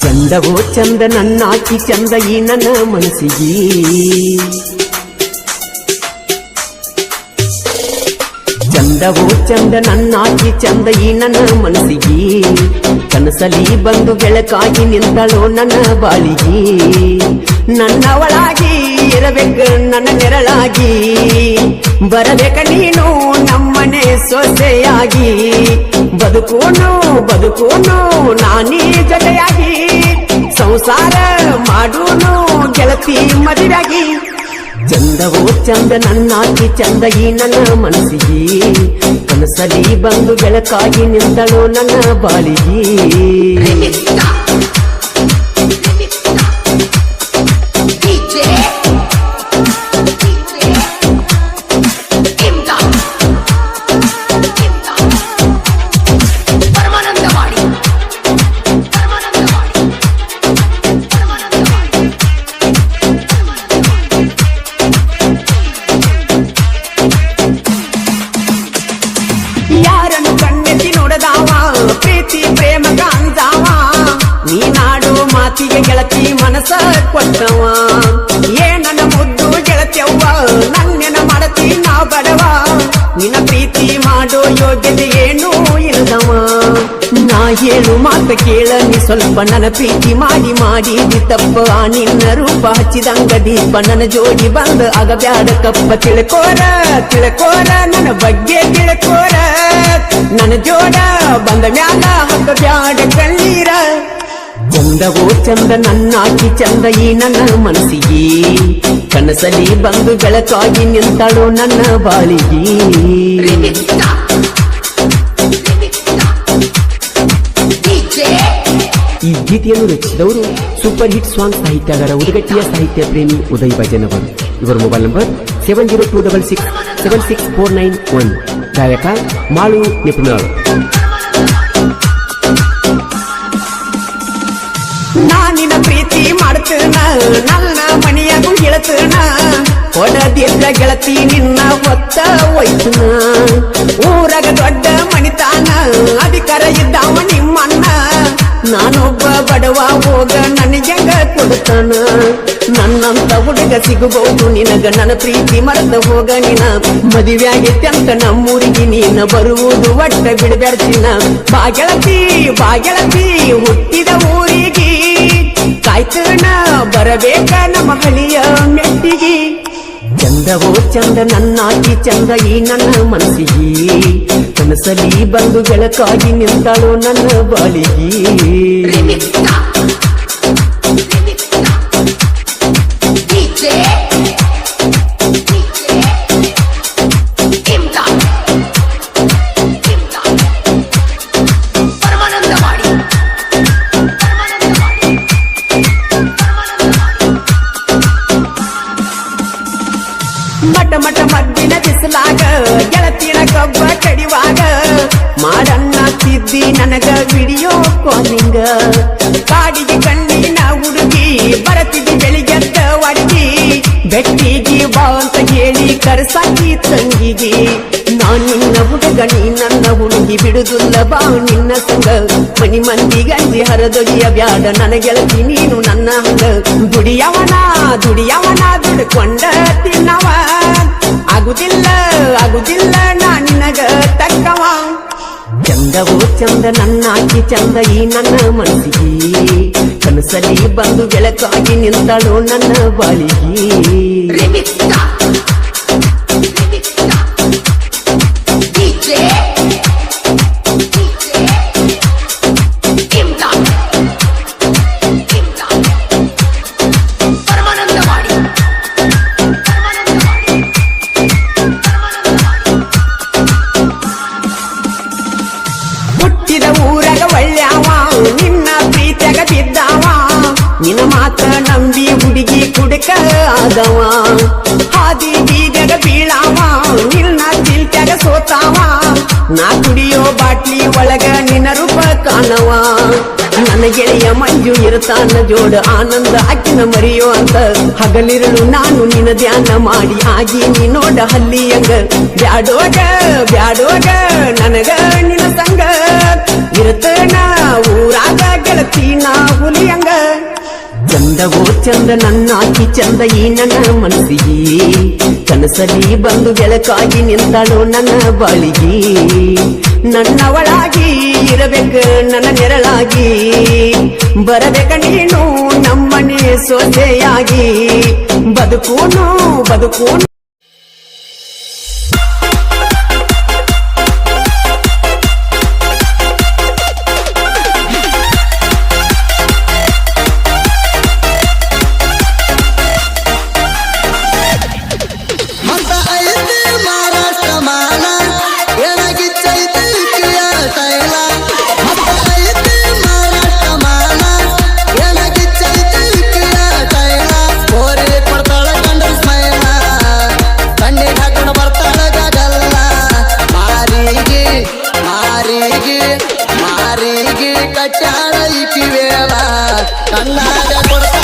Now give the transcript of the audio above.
ಚಂದವೋ ಚಂದ ನನ್ನಾಕಿ ಚಂದ ಈ ನನ್ನ ಮನಸ್ಸಿಗೆ. ಚಂದವೋ ಚಂದ ನನ್ನಾಕಿ ಚಂದ ಈ ನನ್ನ ಮನಸ್ಸಿಗೆ. ಕನಸಲಿ ಬಂದು ಬೆಳಕಾಗಿ ನಿಂತಳೋ ನನ್ನ ಬಾಳಿಗೆ. ನನ್ನವಳಾಗಿ ಇರಬೇಕು ನನ್ನ ನೆರಳಾಗಿ. ಬರಬೇಕ ನೀನು ನಮ್ಮನೆ ಸೊಸೆಯಾಗಿ. ಬದುಕೋನು ಬದುಕೋನು ನಾನೀ ಜೊತೆಯಾಗಿ ಸಂಸಾರ ಮಾಡೂನು ಗೆಳತಿ ಮದುವೆಯಾಗಿ ಚಂದವೋ ಚಂದ ನನ್ನಾಕಿ ಚಂದ ಈ ನನ್ನ ಮನಸ್ಸಿಗೆ ಕನಸಲಿ ಬಂದು ಬೆಳಕಾಗಿ ನಿಂತಳೋ ನನ್ನ ಬಾಳಿಗೆ ಪ್ರೀತಿ ಪ್ರೇಮ ಕಾಂತಾವ ನೀನಾಡೋ ಮಾತಿಗೆ ಗೆಳತಿ ಮನಸ ಕೊಟ್ಟವ. ನನ್ನ ಮುದ್ದು ಗೆಳತಿಯವ್ವ ನನ್ನೆನ ಮಾಡತಿ ನಾ ಬಡವ. ನಿನ್ನ ಪ್ರೀತಿ ಮಾಡೋ ಯೋಗ್ಯತೆ ಏನೂ ಇಲ್ಲದವ ನಾ ಹೇಳು ಮಾತ ಕೇಳ, ನೀ ಸ್ವಲ್ಪ ನನ್ನ ಪ್ರೀತಿ ಮಾಡಿ ಮಾಡಿ. ತಪ್ಪ ನಿನ್ನ ರೂಪ ಹಚ್ಚಿದಂಗ ದೀಪ, ನನ್ನ ಜೋಡಿ ಬಂದ ಆಗ ಬ್ಯಾಡ ಕಪ್ಪ. ತಿಳ್ಕೋರ ತಿಳ್ಕೋರ, ನನ್ನ ಬಗ್ಗೆ ತಿಳ್ಕೋರ. ನನ್ನ ಜೋಡ ಬಂದ ಮ್ಯಾಲ ಹಕ್ಕ ಬ್ಯಾಡ ಕಣ್ಣೀರ ಚಂದವೋ ಚಂದ ನನ್ನಾಕಿ ಚಂದ ಈ ನನ್ನ ಮನಸ್ಸಿಗೆ. ಕನಸಲಿ ಬಂದು ಬೆಳಕಾಗಿ ನಿಂತಳು ನನ್ನ ಬಾಳಿಗೆ. ಈ ಗೀತೆಯನ್ನು ರಚಿಸಿದವರು ಸೂಪರ್ ಹಿಟ್ ಸಾಂಗ್ ಸಾಹಿತ್ಯಗಾರ ಉದಗಟ್ಟಿಯ ಸಾಹಿತ್ಯ ಪ್ರೇಮಿ ಉದಯ್ ಭಜನ್ ಅವರು. ಇವರ mobile number seven zero two double six seven six four nine one. ಗಾಯಕ ಮಾಳು ನಿಪುಣರು. ನಾನಿನ ಪ್ರೀತಿ ಮಾಡ್ತೇನ, ನನ್ನ ಮನೆಯಾಗೂ ಗೆಳತನ ಹೊಡದಿದ್ದ ಗೆಳತಿ ನಿನ್ನ ಹೊತ್ತ ನನ್ನಂತ ಹುಡುಗ ಸಿಗಬಹುದು, ನಿನಗ ನನ್ನ ಪ್ರೀತಿ ಮರೆತ ಹೋಗ ನಿನ. ಮದುವೆ ಅಂತ ನಮ್ಮೂರಿಗೆ ನೀನ ಬರುವುದು ಒಟ್ಟ ಬಿಡಬೇಡ್ತಿನ. ಬಾಗೆಳತಿ ಬಾಗೆಳತಿ ಹುಟ್ಟಿದ ಊರಿಗೆ. ಕಾಯ್ತಣ, ಬರಬೇಕ ನಮ್ಮ ಹಳಿಯ ಮೆಟ್ಟಿಗೆ. ಚಂದವೋ ಚಂದ ನನ್ನಾಕಿ ಚಂದ ಈ ನನ್ನ ಮನಸ್ಸಿಗೆ. ಕನಸಲಿ ಬಂದು ಬೆಳಕಾಗಿ ನಿಂತಳೋ ನನ್ನ ಬಾಳಿಗೆ. ಬಿಸಿಲಾಗ ಗೆಳತಿನ ಕಬ್ಬ ಕಡಿವಾಗ. ಮಾಡಣ್ಣ ತಿದ್ದಿ ನನಗ ವಿಡಿಯೋ ಕಾಲಿಂಗ. ಕಾಡಿಗೆ ಕಣ್ಣಿನ ಹುಡುಗಿ ಬರತಿದ್ದಿ ಬೆಳಿಗ್ಗೆದ್ದ ಒಡಗಿ ಬೆಟ್ಟಿಗೆ ಬಾ ಅಂತ ಹೇಳಿ ಕರ್ಸಾಕಿ ತಂಗಿಗೆ. ನಾನು ನಿನ್ನ ಹುಡುಗ, ನೀ ನನ್ನ ಹುಡುಗಿ, ಬಿಡುದುಲ್ಲ ಬಾ ನಿನ್ನ ಸಂಗ ಮನಿ ಮಂದಿ ಗಂಜಿ ಹರದೊಗಿಯ ಬ್ಯಾಡ, ನನ್ನ ಗೆಳತಿ ನೀನು ನನ್ನ ಹಂಗ. ದುಡಿಯವನ ದುಡಿಯವನ ದುಡ್ಕೊಂಡ ಚಂದವೋ ನನ್ನ ಆಕಿ ಚಂದ ಈ ನನ್ನ ಮನಸ್ಸಿಗೆ. ಕನಸಲ್ಲಿ ಬಂದು ಬೆಳಕಾಗಿ ನಿಂತಳು ನನ್ನ ಬಾಳಿಗೆ. ಕುಡಕ ಆದವ. ಹಾದಿ ಬೀದಗ ಬೀಳಾವ, ನಿನ್ನ ಚಿಲ್ಟ್ಯಾಗ ಸೋತಾವ. ನಾ ಕುಡಿಯೋ ಬಾಟ್ಲಿ ಒಳಗ ನಿನ್ನ ರೂಪ ಕಾಣವ. ನನ್ನ ಗೆಳೆಯ ಮಂಜು ಇರತಾನ ಜೋಡ, ಆನಂದ ಅಕ್ಕಿನ ಮರಿಯೋ ಅಂತ. ಹಗಲಿರಲು ನಾನು ನಿನ್ನ ಧ್ಯಾನ ಮಾಡಿ, ಆಗಿ ನೀ ನೋಡ ಹಲ್ಲಿಯಂಗ ಬ್ಯಾಡೋಗ ಬ್ಯಾಡೋಗ, ನನಗ ನಿನ್ನ ಸಂಗ. ಇರ್ತನ ಎಲ್ಲವೋ ಚಂದ ನನ್ನ ಆಕಿ ಚಂದ ಈ ನನ್ನ ಮನಸ್ಸಿಗೆ. ಕನಸಲಿ ಬಂದು ಬೆಳಕಾಗಿ ನಿಂತಳು ನನ್ನ ಬಾಳಿಗೆ. ನನ್ನವಳಾಗಿ ಇರಬೇಕು, ನನ್ನ ನೆರಳಾಗಿ. ಬರಬೇಕ ನೀನು ನಮ್ಮನೆ ಸೊಸೆಯಾಗಿ. ಬದುಕೋನು, ಬದುಕೂನು. கட்டாரைக்கு வேவா கண்ணாக கொடுத்த